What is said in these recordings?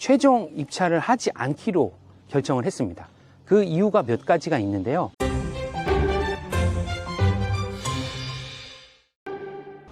최종 입찰을 하지 않기로 결정을 했습니다. 그 이유가 몇 가지가 있는데요.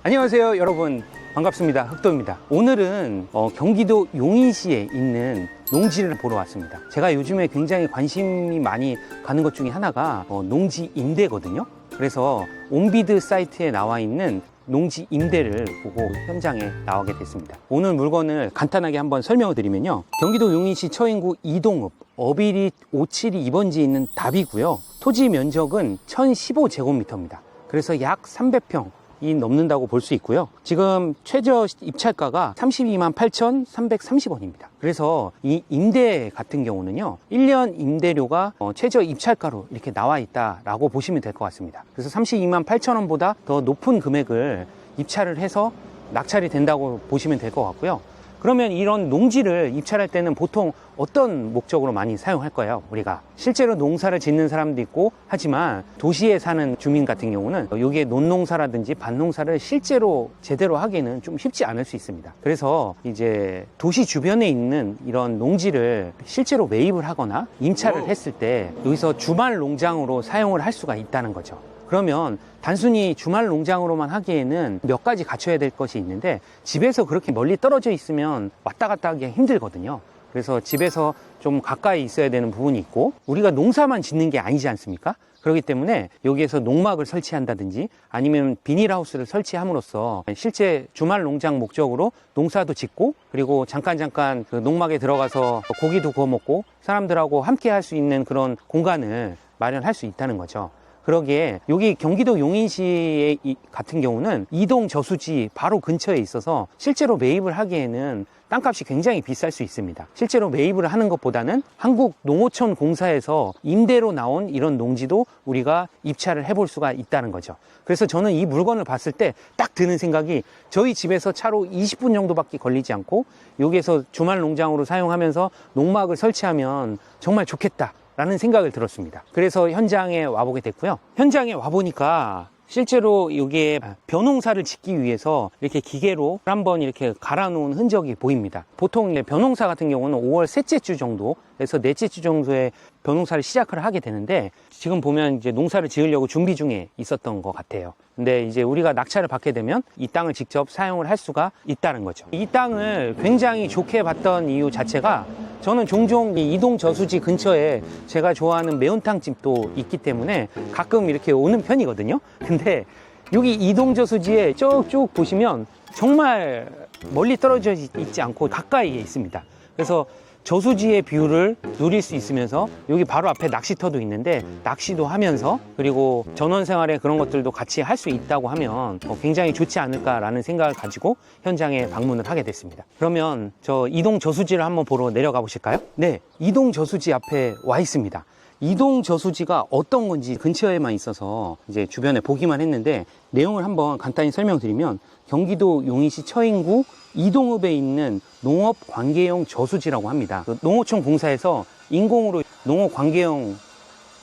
안녕하세요, 여러분. 반갑습니다. 흑도입니다. 오늘은 어, 경기도 용인시에 있는 농지를 보러 왔습니다. 제가 요즘에 굉장히 관심이 많이 가는 것 중에 하나가 어, 농지 임대거든요. 그래서 온비드 사이트에 나와 있는 농지 임대를 보고 현장에 나오게 됐습니다. 오늘 물건을 간단하게 한번 설명을 드리면요. 경기도 용인시 처인구 이동읍 어비리 572번지에 있는 답이고요. 토지 면적은 1015제곱미터입니다. 그래서 약 300평 이 넘는다고 볼 수 있고요. 지금 최저 입찰가가 32만 8,330원입니다. 그래서 이 임대 같은 경우는요, 1년 임대료가 어, 최저 입찰가로 이렇게 나와 있다라고 보시면 될 것 같습니다. 그래서 32만 8천원보다 더 높은 금액을 입찰을 해서 낙찰이 된다고 보시면 될 것 같고요. 그러면 이런 농지를 입찰할 때는 보통 어떤 목적으로 많이 사용할 거예요, 우리가? 실제로 농사를 짓는 사람도 있고, 하지만 도시에 사는 주민 같은 경우는 여기에 논농사라든지 밭농사를 실제로 제대로 하기는 좀 쉽지 않을 수 있습니다. 그래서 이제 도시 주변에 있는 이런 농지를 실제로 매입을 하거나 임차를 했을 때 여기서 주말 농장으로 사용을 할 수가 있다는 거죠. 그러면 단순히 주말 농장으로만 하기에는 몇 가지 갖춰야 될 것이 있는데 집에서 그렇게 멀리 떨어져 있으면 왔다 갔다 하기가 힘들거든요. 그래서 집에서 좀 가까이 있어야 되는 부분이 있고 우리가 농사만 짓는 게 아니지 않습니까? 그렇기 때문에 여기에서 농막을 설치한다든지 아니면 비닐하우스를 설치함으로써 실제 주말 농장 목적으로 농사도 짓고 그리고 잠깐 잠깐 그 농막에 들어가서 고기도 구워 먹고 사람들하고 함께 할 수 있는 그런 공간을 마련할 수 있다는 거죠. 그러기에 여기 경기도 용인시 같은 경우는 이동 저수지 바로 근처에 있어서 실제로 매입을 하기에는 땅값이 굉장히 비쌀 수 있습니다. 실제로 매입을 하는 것보다는 한국 농어촌 공사에서 임대로 나온 이런 농지도 우리가 입찰을 해볼 수가 있다는 거죠. 그래서 저는 이 물건을 봤을 때 딱 드는 생각이 저희 집에서 차로 20분 정도밖에 걸리지 않고 여기에서 주말 농장으로 사용하면서 농막을 설치하면 정말 좋겠다. 라는 생각을 들었습니다. 그래서 현장에 와보게 됐고요. 현장에 와보니까 실제로 여기에 벼농사를 짓기 위해서 이렇게 기계로 한번 이렇게 갈아 놓은 흔적이 보입니다. 보통 벼농사 같은 경우는 5월 셋째 주 정도에서 넷째 주 정도에 벼농사를 시작을 하게 되는데 지금 보면 이제 농사를 지으려고 준비 중에 있었던 것 같아요. 근데 이제 우리가 낙찰을 받게 되면 이 땅을 직접 사용을 할 수가 있다는 거죠. 이 땅을 굉장히 좋게 봤던 이유 자체가 저는 종종 이 이동 저수지 근처에 제가 좋아하는 매운탕 집도 있기 때문에 가끔 이렇게 오는 편이거든요. 근데 여기 이동 저수지에 쭉쭉 보시면 정말 멀리 떨어져 있지 않고 가까이에 있습니다. 그래서 저수지의 뷰를 누릴 수 있으면서 여기 바로 앞에 낚시터도 있는데 낚시도 하면서 그리고 전원 생활에 그런 것들도 같이 할 수 있다고 하면 어, 굉장히 좋지 않을까라는 생각을 가지고 현장에 방문을 하게 됐습니다. 그러면 저 이동 저수지를 한번 보러 내려가 보실까요? 네, 이동 저수지 앞에 와 있습니다. 이동 저수지가 어떤 건지 근처에만 있어서 이제 주변에 보기만 했는데 내용을 한번 간단히 설명드리면 경기도 용인시 처인구 이동읍에 있는 농업 관계용 저수지라고 합니다. 그 농어촌 공사에서 인공으로 농업 관계용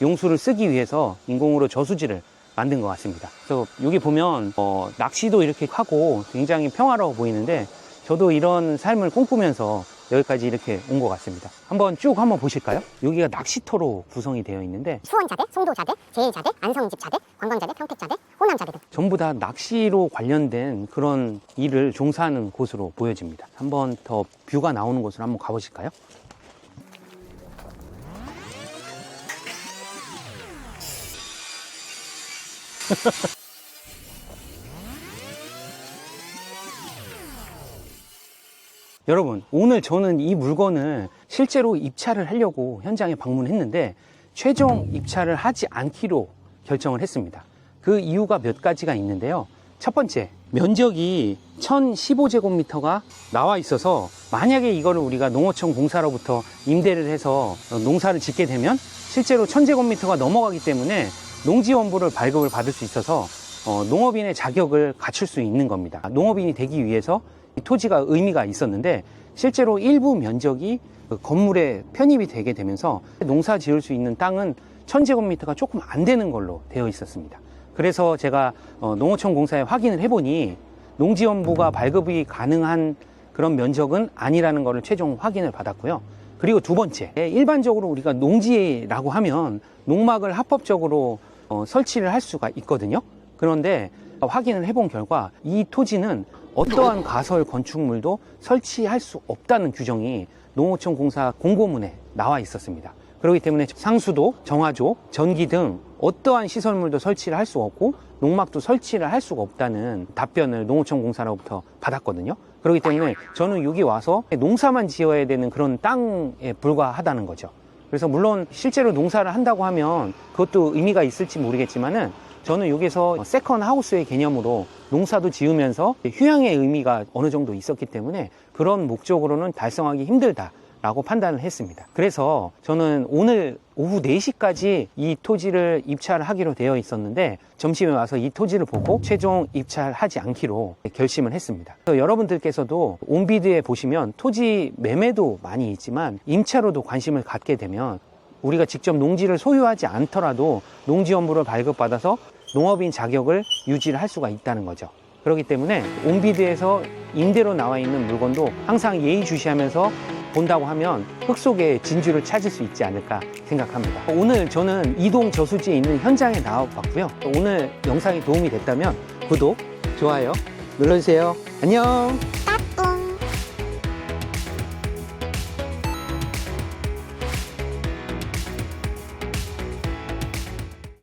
용수를 쓰기 위해서 인공으로 저수지를 만든 것 같습니다. 그래서 여기 보면 어, 낚시도 이렇게 하고 굉장히 평화로워 보이는데 저도 이런 삶을 꿈꾸면서 여기까지 이렇게 온 것 같습니다. 한번 쭉 한번 보실까요? 여기가 낚시터로 구성이 되어 있는데 수원자대, 송도자대, 제일자대, 안성집자대, 관광자대, 평택자대, 호남자대 등 전부 다 낚시로 관련된 그런 일을 종사하는 곳으로 보여집니다. 한번 더 뷰가 나오는 곳으로 한번 가보실까요? 여러분, 오늘 저는 이 물건을 실제로 입찰을 하려고 현장에 방문했는데 최종 입찰을 하지 않기로 결정을 했습니다. 그 이유가 몇 가지가 있는데요. 첫 번째, 면적이 1015제곱미터가 나와 있어서 만약에 이거를 우리가 농어촌 공사로부터 임대를 해서 농사를 짓게 되면 실제로 1000제곱미터가 넘어가기 때문에 농지원부를 발급을 받을 수 있어서 어, 농업인의 자격을 갖출 수 있는 겁니다. 농업인이 되기 위해서 이 토지가 의미가 있었는데 실제로 일부 면적이 그 건물에 편입이 되게 되면서 농사 지을 수 있는 땅은 1000제곱미터가 조금 안 되는 걸로 되어 있었습니다. 그래서 제가 어, 농어촌 공사에 확인을 해보니 농지원부가 발급이 가능한 그런 면적은 아니라는 것을 최종 확인을 받았고요. 그리고 두 번째, 예, 일반적으로 우리가 농지라고 하면 농막을 합법적으로 어, 설치를 할 수가 있거든요. 그런데 확인을 해본 결과 이 토지는 어떠한 가설 건축물도 설치할 수 없다는 규정이 농어촌 공사 공고문에 나와 있었습니다. 그렇기 때문에 상수도, 정화조, 전기 등 어떠한 시설물도 설치를 할 수 없고 농막도 설치를 할 수가 없다는 답변을 농어촌 공사로부터 받았거든요. 그렇기 때문에 저는 여기 와서 농사만 지어야 되는 그런 땅에 불과하다는 거죠. 그래서 물론 실제로 농사를 한다고 하면 그것도 의미가 있을지 모르겠지만은 저는 여기서 세컨 하우스의 개념으로 농사도 지으면서 휴양의 의미가 어느 정도 있었기 때문에 그런 목적으로는 달성하기 힘들다 라고 판단을 했습니다. 그래서 저는 오늘 오후 4시까지 이 토지를 입찰을 하기로 되어 있었는데 점심에 와서 이 토지를 보고 최종 입찰하지 않기로 결심을 했습니다. 여러분들께서도 온비드에 보시면 토지 매매도 많이 있지만 임차로도 관심을 갖게 되면 우리가 직접 농지를 소유하지 않더라도 농지연부를 발급받아서 농업인 자격을 유지를 할 수가 있다는 거죠. 그렇기 때문에 온비드에서 임대로 나와 있는 물건도 항상 예의주시하면서 본다고 하면 흙 속에 진주를 찾을 수 있지 않을까 생각합니다. 오늘 저는 이동 저수지에 있는 현장에 나와봤고요. 오늘 영상이 도움이 됐다면 구독, 좋아요 눌러주세요. 안녕! 따